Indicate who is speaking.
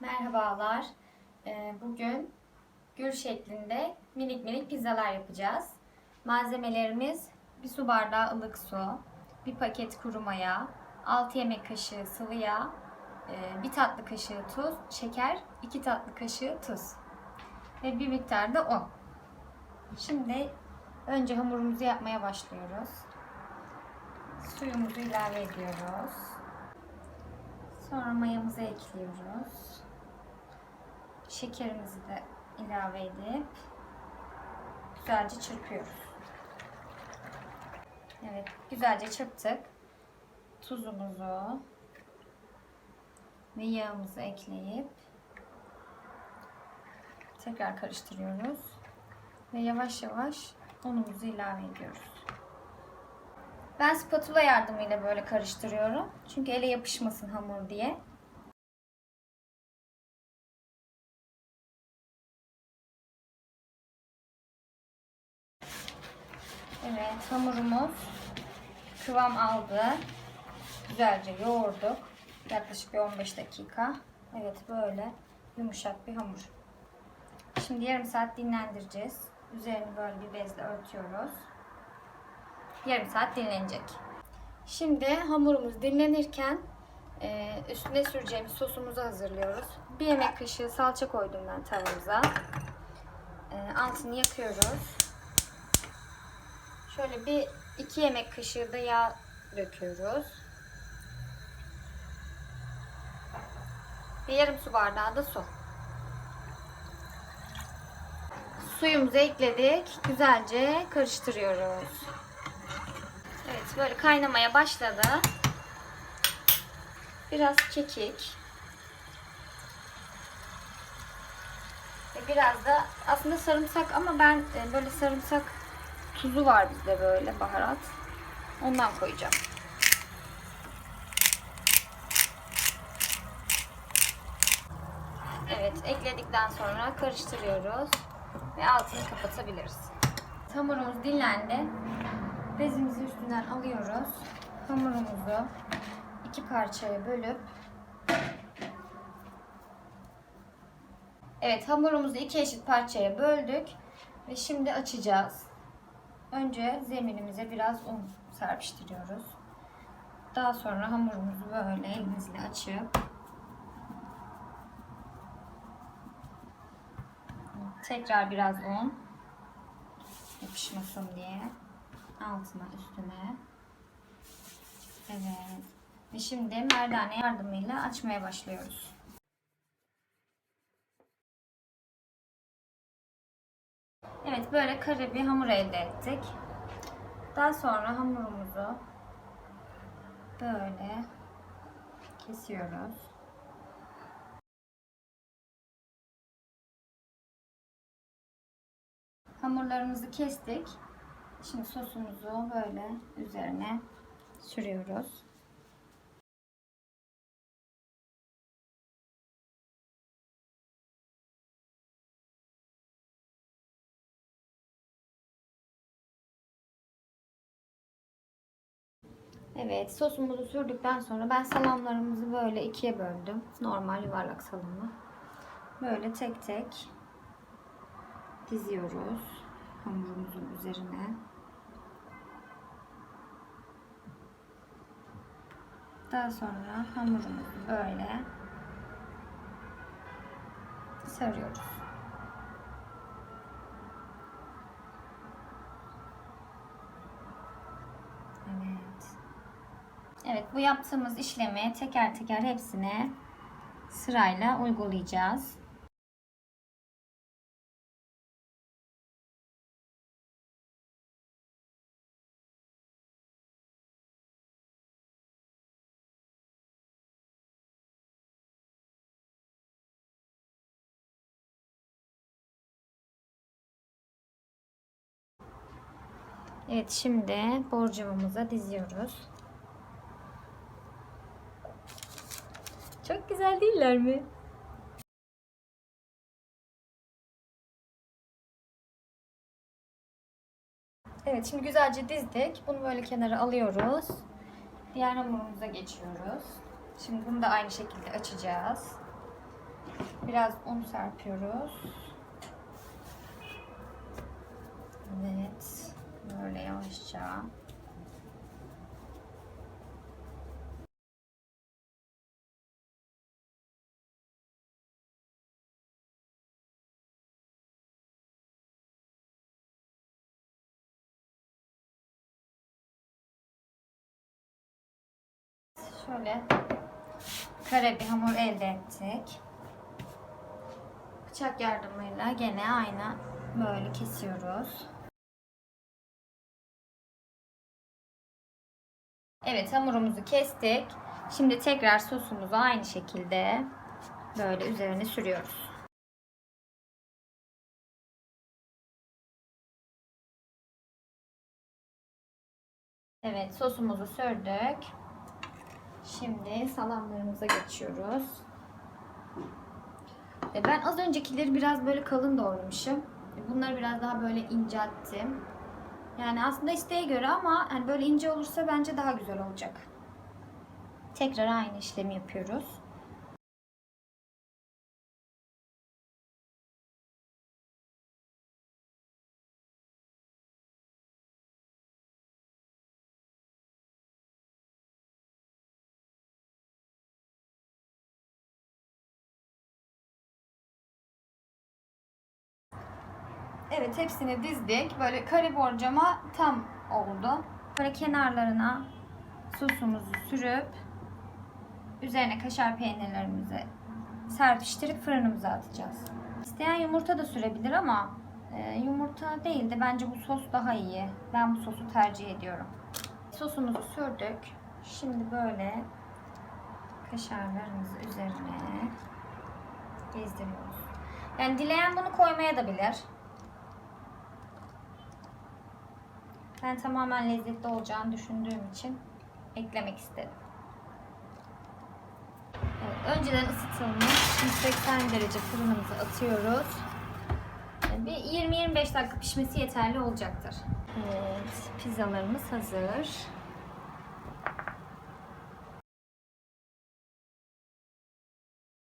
Speaker 1: Merhabalar. Ee, Bugün gül şeklinde minik minik pizzalar yapacağız. Malzemelerimiz bir su bardağı ılık su, bir paket kuru maya, 6 yemek kaşığı sıvı yağ, e, bir tatlı kaşığı tuz, şeker, 2 tatlı kaşığı tuz ve bir miktar da un. Şimdi önce hamurumuzu yapmaya başlıyoruz. Suyumuzu ilave ediyoruz. Sonra mayamızı ekliyoruz. Şekerimizi de ilave edip güzelce çırpıyoruz. Evet, güzelce çırptık. Tuzumuzu ve yağımızı ekleyip tekrar karıştırıyoruz. Ve yavaş yavaş unumuzu ilave ediyoruz. Ben spatula yardımıyla böyle karıştırıyorum. Çünkü ele yapışmasın hamur diye. Evet, hamurumuz kıvam aldı. Güzelce yoğurduk. Yaklaşık bir 15 dakika. Evet, böyle yumuşak bir hamur. Şimdi yarım saat dinlendireceğiz. Üzerini böyle bir bezle örtüyoruz. Yarım saat dinlenecek. Şimdi hamurumuz dinlenirken e, üstüne süreceğimiz sosumuzu hazırlıyoruz. Bir yemek kaşığı salça koydum ben tavamıza. E, altını yakıyoruz. Şöyle bir iki yemek kaşığı da yağ döküyoruz. Ve yarım su bardağı da su. Suyumuzu ekledik. Güzelce karıştırıyoruz. Evet böyle kaynamaya başladı. Biraz kekik. Ve biraz da aslında sarımsak ama ben e, böyle sarımsak tuzu var bizde böyle baharat. Ondan koyacağım. Evet ekledikten sonra karıştırıyoruz ve altını kapatabiliriz. Hamurumuz dinlendi. Bezimizi üstünden alıyoruz. Hamurumuzu iki parçaya bölüp Evet hamurumuzu iki eşit parçaya böldük ve şimdi açacağız. Önce zeminimize biraz un serpiştiriyoruz. Daha sonra hamurumuzu böyle elimizle açıp tekrar biraz un yapışmasın diye altına üstüne. Evet. Ve şimdi merdane yardımıyla açmaya başlıyoruz. Evet böyle kare bir hamur elde ettik. Daha sonra hamurumuzu böyle kesiyoruz. Hamurlarımızı kestik. Şimdi sosumuzu böyle üzerine sürüyoruz. Evet, sosumuzu sürdükten sonra ben salamlarımızı böyle ikiye böldüm. Normal yuvarlak salamı. Böyle tek tek diziyoruz hamurumuzun üzerine. Daha sonra hamurumuzu böyle sarıyoruz. Evet. Evet bu yaptığımız işlemi teker teker hepsine sırayla uygulayacağız. Evet şimdi borcamımıza diziyoruz. Güzel değiller mi? Evet şimdi güzelce dizdik. Bunu böyle kenara alıyoruz. Diğer hamurumuza geçiyoruz. Şimdi bunu da aynı şekilde açacağız. Biraz un serpiyoruz. Evet. Böyle yavaşça. Şöyle kare bir hamur elde ettik. Bıçak yardımıyla gene aynı böyle kesiyoruz. Evet hamurumuzu kestik. Şimdi tekrar sosumuzu aynı şekilde böyle üzerine sürüyoruz. Evet sosumuzu sürdük. Şimdi salamlarımıza geçiyoruz. Ben az öncekileri biraz böyle kalın doğramışım. E, Bunları biraz daha böyle incelttim. Yani aslında isteğe göre ama hani böyle ince olursa bence daha güzel olacak. Tekrar aynı işlemi yapıyoruz. Evet hepsini dizdik. Böyle kare borcama tam oldu. Böyle kenarlarına sosumuzu sürüp üzerine kaşar peynirlerimizi serpiştirip fırınımıza atacağız. İsteyen yumurta da sürebilir ama e, yumurta değil de bence bu sos daha iyi. Ben bu sosu tercih ediyorum. Sosumuzu sürdük. Şimdi böyle kaşarlarımızı üzerine gezdiriyoruz. Yani dileyen bunu koymaya da bilir. Ben tamamen lezzetli olacağını düşündüğüm için eklemek istedim. Evet, önceden ısıtılmış 180 derece fırınımıza atıyoruz. Bir 20-25 dakika pişmesi yeterli olacaktır. Evet, pizzalarımız hazır.